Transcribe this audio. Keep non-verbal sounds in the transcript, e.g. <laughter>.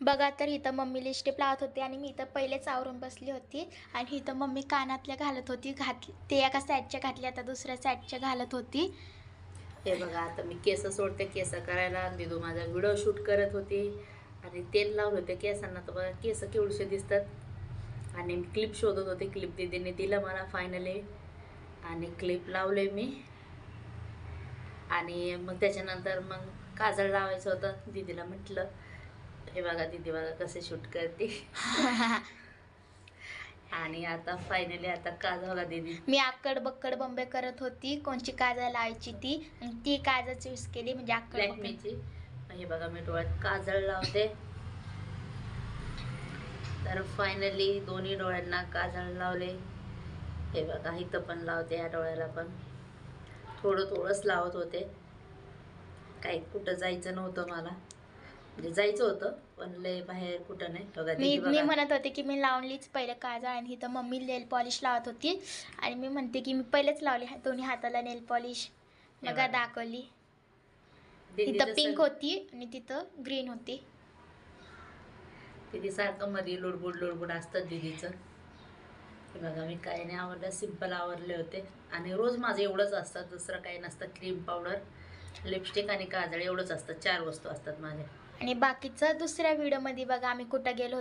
बघा तर इथं मम्मी लिस्टिप लावत होती आणि मी इथं पहिलेच आवरून बसली होती. आणि इथं मम्मी कानातल्या घालत होती. घातली ते एका साईडच्या घातल्या आता दुसऱ्या साईडच्या घालत होती. हे बघा आता मी केस सोडते. केस करायला दिदू माझा व्हिडिओ शूट करत होती. आणि तेल लावलं होते केसांना. तर बघा केस केवढसे दिसतात. आणि क्लिप शोधत होते. क्लिप दिदीने दिलं मला फायनली आणि क्लिप लावले मी. आणि मग त्याच्यानंतर मग काजळ लावायचं होतं. दीदीला म्हटलं हे बघा दीदी बघा कसे शूट करते. <laughs> आणि आता फायनली आता काजळ बघा दीदी? मी आक्कड बक्कड बंबे करत होती कोणची काजळ लावायची ती आणि ती काजळ चूज केली म्हणजे. लॅक्मेची हे बघा मी डोळ्यात काजळ लावते. तर फायनली दोन्ही डोळ्यांना काजळ लावले. हे बघा इथं पण लावते या डोळ्याला पण. थोडं थोडंच लावत होते. काही कुठं जायचं नव्हतं मला. म्हणजे जायचं होतं पण लय बाहेर कुठं नाही. बघा मी दीदी मी बघा. म्हणत होते की मी लावलीच पहिले काजळ आणि इथं मम्मी नेल पॉलिश लावत होती. आणि मी म्हणते की मी पहिलेच लावली हा- दोन्ही हाताला नेल पॉलिश. हे बघा. दाखवली. जसं- पिंक होती आणि तिथं ग्रीन होती. दीदी सारखं मध्ये लुडबुड लुडबुड असतं दीदीचं. हे बघा मी काही नाही आवडलं सिंपल आवरले होते. आणि रोज माझं एवढंच असतं दुसरं काही नसतं. क्रीम पावडर लिपस्टिक आणि काजळ एवढंच असतं. चार वस्तू असतात माझ्या. आणि बाकीचं दुसऱ्या व्हिडिओमध्ये बघा आम्ही कुठं गेलो होतो.